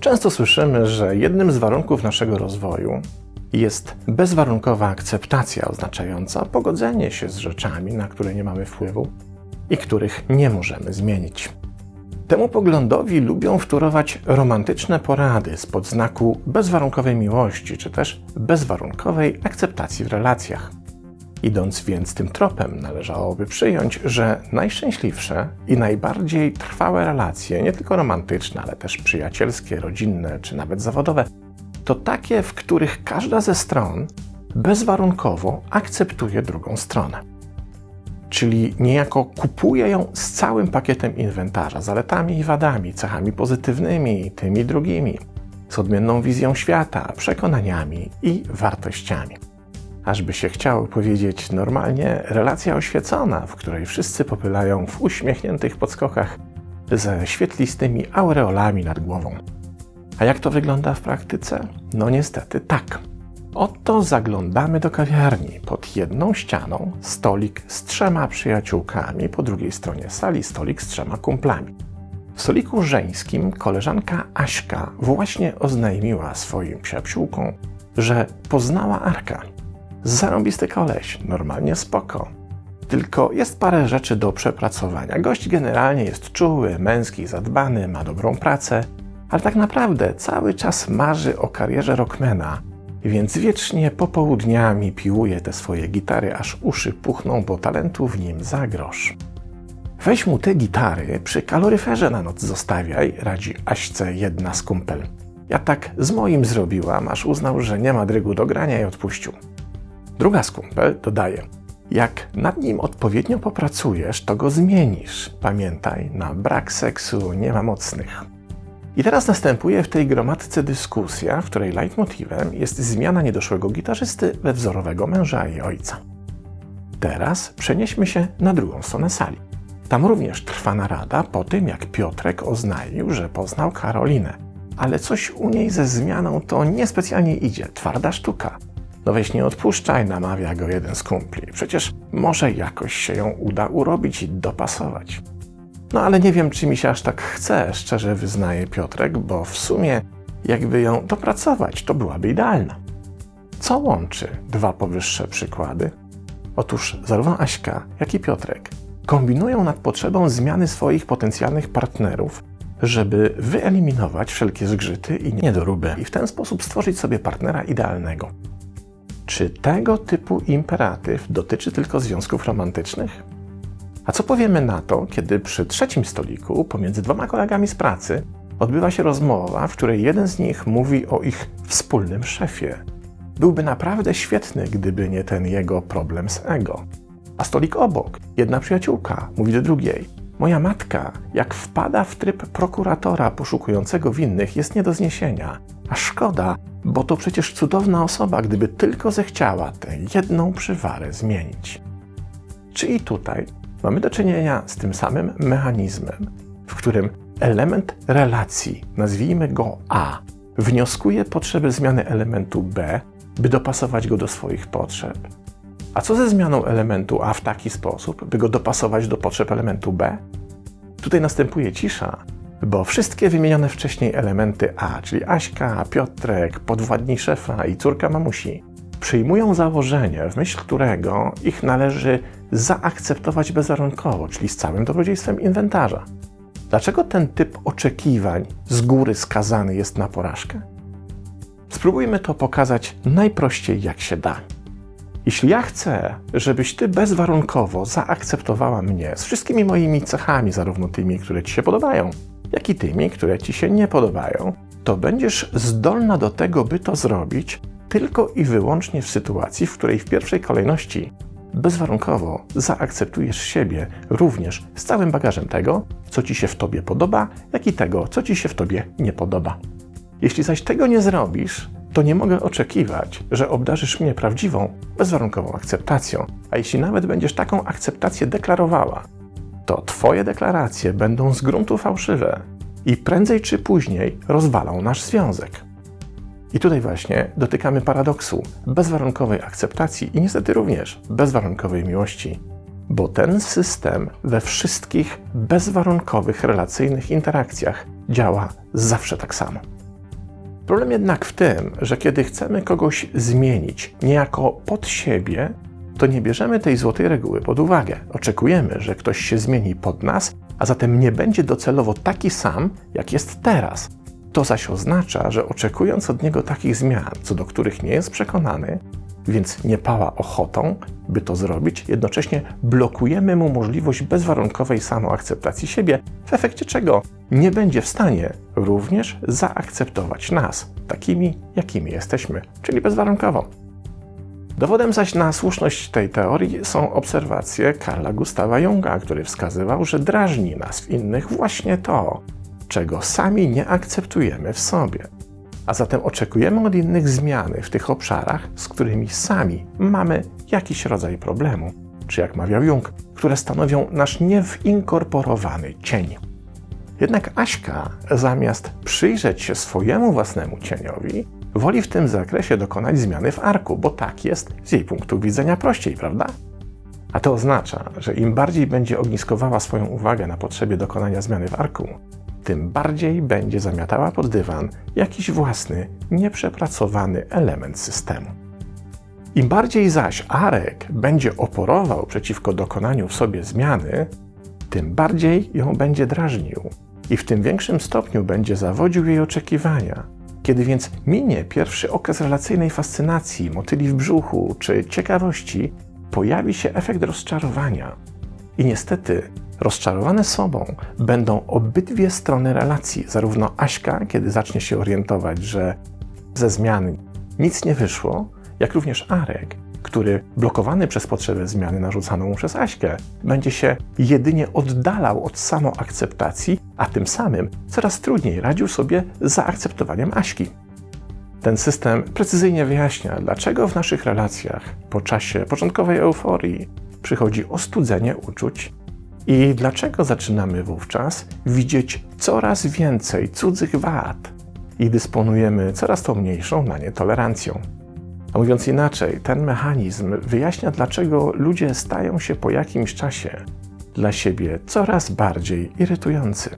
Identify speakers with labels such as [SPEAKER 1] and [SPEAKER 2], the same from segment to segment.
[SPEAKER 1] Często słyszymy, że jednym z warunków naszego rozwoju jest bezwarunkowa akceptacja, oznaczająca pogodzenie się z rzeczami, na które nie mamy wpływu i których nie możemy zmienić. Temu poglądowi lubią wtórować romantyczne porady spod znaku bezwarunkowej miłości, czy też bezwarunkowej akceptacji w relacjach. Idąc więc tym tropem, należałoby przyjąć, że najszczęśliwsze i najbardziej trwałe relacje, nie tylko romantyczne, ale też przyjacielskie, rodzinne czy nawet zawodowe, to takie, w których każda ze stron bezwarunkowo akceptuje drugą stronę. Czyli niejako kupuje ją z całym pakietem inwentarza, zaletami i wadami, cechami pozytywnymi i tymi drugimi, z odmienną wizją świata, przekonaniami i wartościami. Ażby się chciało powiedzieć normalnie, relacja oświecona, w której wszyscy popylają w uśmiechniętych podskokach ze świetlistymi aureolami nad głową. A jak to wygląda w praktyce? No niestety tak. Oto zaglądamy do kawiarni. Pod jedną ścianą stolik z trzema przyjaciółkami, po drugiej stronie sali stolik z trzema kumplami. W stoliku żeńskim koleżanka Aśka właśnie oznajmiła swoim przyjaciółkom, że poznała Arka. Zarąbisty koleś, normalnie spoko. Tylko jest parę rzeczy do przepracowania. Gość generalnie jest czuły, męski, zadbany, ma dobrą pracę, ale tak naprawdę cały czas marzy o karierze rockmana, więc wiecznie popołudniami piłuje te swoje gitary, aż uszy puchną, bo talentu w nim za grosz. Weź mu te gitary przy kaloryferze na noc zostawiaj, radzi Aśce jedna z kumpel. Ja tak z moim zrobiłam, aż uznał, że nie ma drygu do grania i odpuścił. Druga z kumpel dodaje, jak nad nim odpowiednio popracujesz, to go zmienisz. Pamiętaj, na brak seksu nie ma mocnych. I teraz następuje w tej gromadce dyskusja, w której leitmotivem jest zmiana niedoszłego gitarzysty we wzorowego męża i ojca. Teraz przenieśmy się na drugą stronę sali. Tam również trwa narada po tym, jak Piotrek oznajmił, że poznał Karolinę. Ale coś u niej ze zmianą to niespecjalnie idzie, twarda sztuka. No weź nie odpuszczaj, namawia go jeden z kumpli. Przecież może jakoś się ją uda urobić i dopasować. No ale nie wiem, czy mi się aż tak chce, szczerze wyznaje Piotrek, bo w sumie jakby ją dopracować, to byłaby idealna. Co łączy dwa powyższe przykłady? Otóż zarówno Aśka, jak i Piotrek kombinują nad potrzebą zmiany swoich potencjalnych partnerów, żeby wyeliminować wszelkie zgrzyty i niedoróby i w ten sposób stworzyć sobie partnera idealnego. Czy tego typu imperatyw dotyczy tylko związków romantycznych? A co powiemy na to, kiedy przy trzecim stoliku, pomiędzy dwoma kolegami z pracy, odbywa się rozmowa, w której jeden z nich mówi o ich wspólnym szefie? Byłby naprawdę świetny, gdyby nie ten jego problem z ego. A stolik obok, jedna przyjaciółka mówi do drugiej: Moja matka, jak wpada w tryb prokuratora poszukującego winnych, jest nie do zniesienia. A szkoda, bo to przecież cudowna osoba, gdyby tylko zechciała tę jedną przywarę zmienić. Czy i tutaj mamy do czynienia z tym samym mechanizmem, w którym element relacji, nazwijmy go A, wnioskuje potrzeby zmiany elementu B, by dopasować go do swoich potrzeb. A co ze zmianą elementu A w taki sposób, by go dopasować do potrzeb elementu B? Tutaj następuje cisza, bo wszystkie wymienione wcześniej elementy A, czyli Aśka, Piotrek, podwładni szefa i córka mamusi, przyjmują założenie, w myśl którego ich należy zaakceptować bezwarunkowo, czyli z całym dobrodziejstwem inwentarza. Dlaczego ten typ oczekiwań z góry skazany jest na porażkę? Spróbujmy to pokazać najprościej jak się da. Jeśli ja chcę, żebyś ty bezwarunkowo zaakceptowała mnie z wszystkimi moimi cechami, zarówno tymi, które ci się podobają, jak i tymi, które ci się nie podobają, to będziesz zdolna do tego, by to zrobić tylko i wyłącznie w sytuacji, w której w pierwszej kolejności bezwarunkowo zaakceptujesz siebie również z całym bagażem tego, co ci się w tobie podoba, jak i tego, co ci się w tobie nie podoba. Jeśli zaś tego nie zrobisz, to nie mogę oczekiwać, że obdarzysz mnie prawdziwą, bezwarunkową akceptacją. A jeśli nawet będziesz taką akceptację deklarowała, to Twoje deklaracje będą z gruntu fałszywe i prędzej czy później rozwalą nasz związek. I tutaj właśnie dotykamy paradoksu bezwarunkowej akceptacji i niestety również bezwarunkowej miłości, bo ten system we wszystkich bezwarunkowych relacyjnych interakcjach działa zawsze tak samo. Problem jednak w tym, że kiedy chcemy kogoś zmienić niejako pod siebie, to nie bierzemy tej złotej reguły pod uwagę. Oczekujemy, że ktoś się zmieni pod nas, a zatem nie będzie docelowo taki sam, jak jest teraz. To zaś oznacza, że oczekując od niego takich zmian, co do których nie jest przekonany, więc nie pała ochotą, by to zrobić, jednocześnie blokujemy mu możliwość bezwarunkowej samoakceptacji siebie, w efekcie czego nie będzie w stanie również zaakceptować nas takimi, jakimi jesteśmy, czyli bezwarunkowo. Dowodem zaś na słuszność tej teorii są obserwacje Karla Gustawa Junga, który wskazywał, że drażni nas w innych właśnie to, czego sami nie akceptujemy w sobie. A zatem oczekujemy od innych zmiany w tych obszarach, z którymi sami mamy jakiś rodzaj problemu, czy jak mawiał Jung, które stanowią nasz niewinkorporowany cień. Jednak Aśka, zamiast przyjrzeć się swojemu własnemu cieniowi, woli w tym zakresie dokonać zmiany w arku, bo tak jest z jej punktu widzenia prościej, prawda? A to oznacza, że im bardziej będzie ogniskowała swoją uwagę na potrzebie dokonania zmiany w arku, tym bardziej będzie zamiatała pod dywan jakiś własny, nieprzepracowany element systemu. Im bardziej zaś Arek będzie oporował przeciwko dokonaniu w sobie zmiany, tym bardziej ją będzie drażnił i w tym większym stopniu będzie zawodził jej oczekiwania. Kiedy więc minie pierwszy okres relacyjnej fascynacji, motyli w brzuchu czy ciekawości, pojawi się efekt rozczarowania. I niestety Rozczarowane sobą będą obydwie strony relacji, zarówno Aśka, kiedy zacznie się orientować, że ze zmiany nic nie wyszło, jak również Arek, który blokowany przez potrzebę zmiany narzucaną mu przez Aśkę, będzie się jedynie oddalał od samoakceptacji, a tym samym coraz trudniej radził sobie z zaakceptowaniem Aśki. Ten system precyzyjnie wyjaśnia, dlaczego w naszych relacjach po czasie początkowej euforii przychodzi ostudzenie uczuć i dlaczego zaczynamy wówczas widzieć coraz więcej cudzych wad i dysponujemy coraz to mniejszą na nie tolerancją? A mówiąc inaczej, ten mechanizm wyjaśnia, dlaczego ludzie stają się po jakimś czasie dla siebie coraz bardziej irytujący.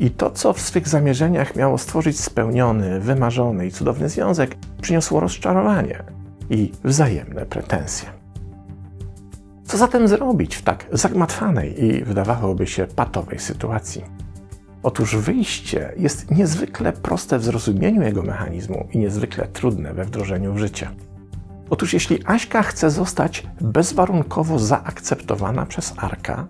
[SPEAKER 1] I to, co w swych zamierzeniach miało stworzyć spełniony, wymarzony i cudowny związek, przyniosło rozczarowanie i wzajemne pretensje. Co zatem zrobić w tak zagmatwanej i wydawałoby się patowej sytuacji? Otóż wyjście jest niezwykle proste w zrozumieniu jego mechanizmu i niezwykle trudne we wdrożeniu w życie. Otóż jeśli Aśka chce zostać bezwarunkowo zaakceptowana przez Arka,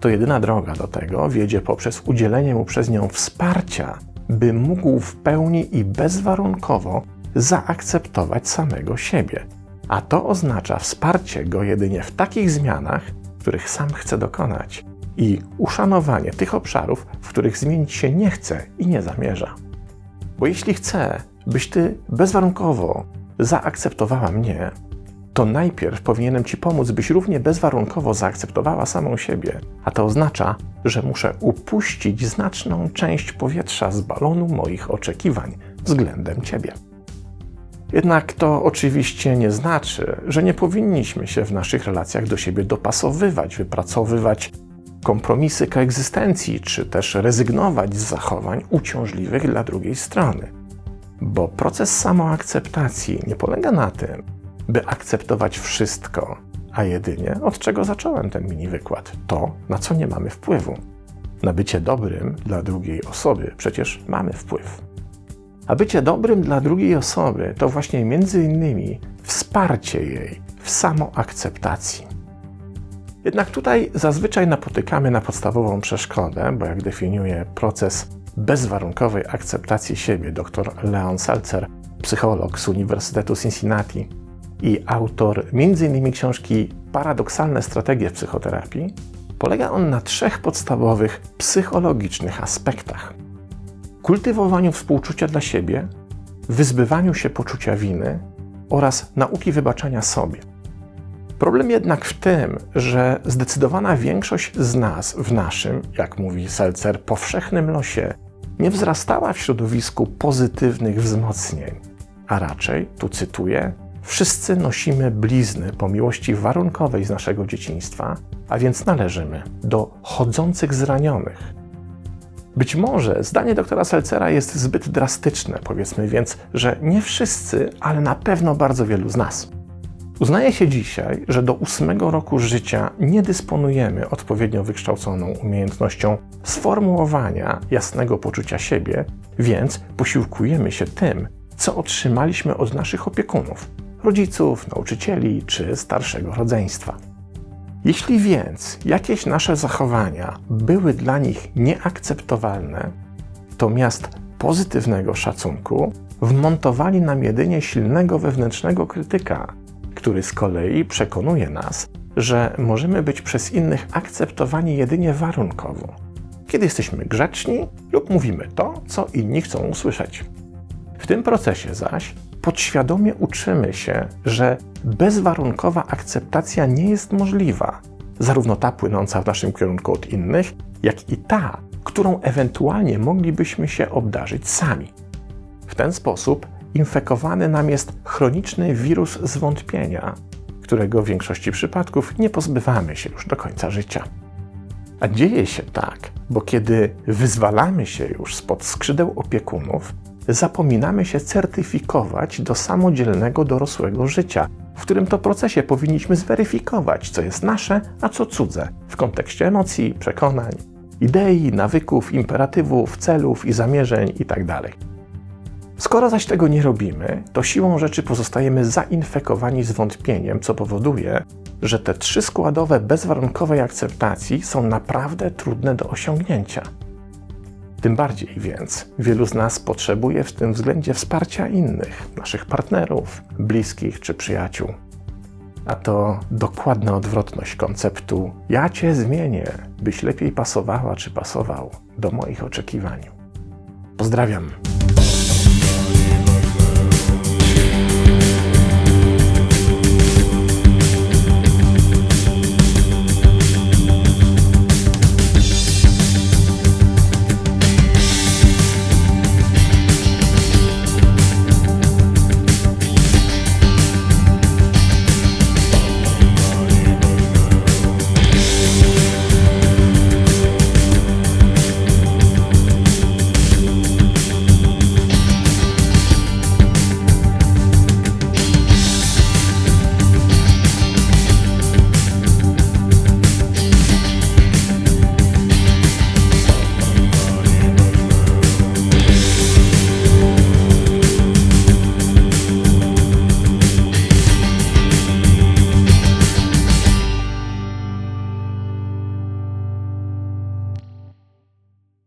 [SPEAKER 1] to jedyna droga do tego wiedzie poprzez udzielenie mu przez nią wsparcia, by mógł w pełni i bezwarunkowo zaakceptować samego siebie, a to oznacza wsparcie go jedynie w takich zmianach, których sam chce dokonać i uszanowanie tych obszarów, w których zmienić się nie chce i nie zamierza. Bo jeśli chcę, byś ty bezwarunkowo zaakceptowała mnie, to najpierw powinienem ci pomóc, byś równie bezwarunkowo zaakceptowała samą siebie, a to oznacza, że muszę upuścić znaczną część powietrza z balonu moich oczekiwań względem ciebie. Jednak to oczywiście nie znaczy, że nie powinniśmy się w naszych relacjach do siebie dopasowywać, wypracowywać kompromisy koegzystencji, czy też rezygnować z zachowań uciążliwych dla drugiej strony. Bo proces samoakceptacji nie polega na tym, by akceptować wszystko, a jedynie od czego zacząłem ten mini wykład to, na co nie mamy wpływu. Na bycie dobrym dla drugiej osoby przecież mamy wpływ. A bycie dobrym dla drugiej osoby to właśnie między innymi wsparcie jej w samoakceptacji. Jednak tutaj zazwyczaj napotykamy na podstawową przeszkodę, bo jak definiuje proces bezwarunkowej akceptacji siebie dr Leon Seltzer, psycholog z Uniwersytetu Cincinnati i autor m.in. książki Paradoksalne strategie psychoterapii, polega on na trzech podstawowych psychologicznych aspektach – kultywowaniu współczucia dla siebie, wyzbywaniu się poczucia winy oraz nauki wybaczania sobie. Problem jednak w tym, że zdecydowana większość z nas w naszym, jak mówi Selcer, powszechnym losie nie wzrastała w środowisku pozytywnych wzmocnień a raczej, tu cytuję, wszyscy nosimy blizny po miłości warunkowej z naszego dzieciństwa, a więc należymy do chodzących zranionych. Być może zdanie doktora Selcera jest zbyt drastyczne, powiedzmy więc, że nie wszyscy, ale na pewno bardzo wielu z nas. Uznaje się dzisiaj, że do ósmego roku życia nie dysponujemy odpowiednio wykształconą umiejętnością sformułowania jasnego poczucia siebie, więc posiłkujemy się tym, co otrzymaliśmy od naszych opiekunów, rodziców, nauczycieli czy starszego rodzeństwa. Jeśli więc jakieś nasze zachowania były dla nich nieakceptowalne, to miast pozytywnego szacunku wmontowali nam jedynie silnego wewnętrznego krytyka, który z kolei przekonuje nas, że możemy być przez innych akceptowani jedynie warunkowo, kiedy jesteśmy grzeczni lub mówimy to, co inni chcą usłyszeć. W tym procesie zaś podświadomie uczymy się, że bezwarunkowa akceptacja nie jest możliwa, zarówno ta płynąca w naszym kierunku od innych, jak i ta, którą ewentualnie moglibyśmy się obdarzyć sami. W ten sposób infekowany nam jest chroniczny wirus zwątpienia, którego w większości przypadków nie pozbywamy się już do końca życia. A dzieje się tak, bo kiedy wyzwalamy się już spod skrzydeł opiekunów, zapominamy się certyfikować do samodzielnego dorosłego życia, w którym to procesie powinniśmy zweryfikować, co jest nasze, a co cudze, w kontekście emocji, przekonań, idei, nawyków, imperatywów, celów i zamierzeń itd. Skoro zaś tego nie robimy, to siłą rzeczy pozostajemy zainfekowani zwątpieniem, co powoduje, że te trzy składowe bezwarunkowej akceptacji są naprawdę trudne do osiągnięcia. Tym bardziej więc wielu z nas potrzebuje w tym względzie wsparcia innych, naszych partnerów, bliskich czy przyjaciół. A to dokładna odwrotność konceptu ja cię zmienię, byś lepiej pasowała czy pasował do moich oczekiwań. Pozdrawiam.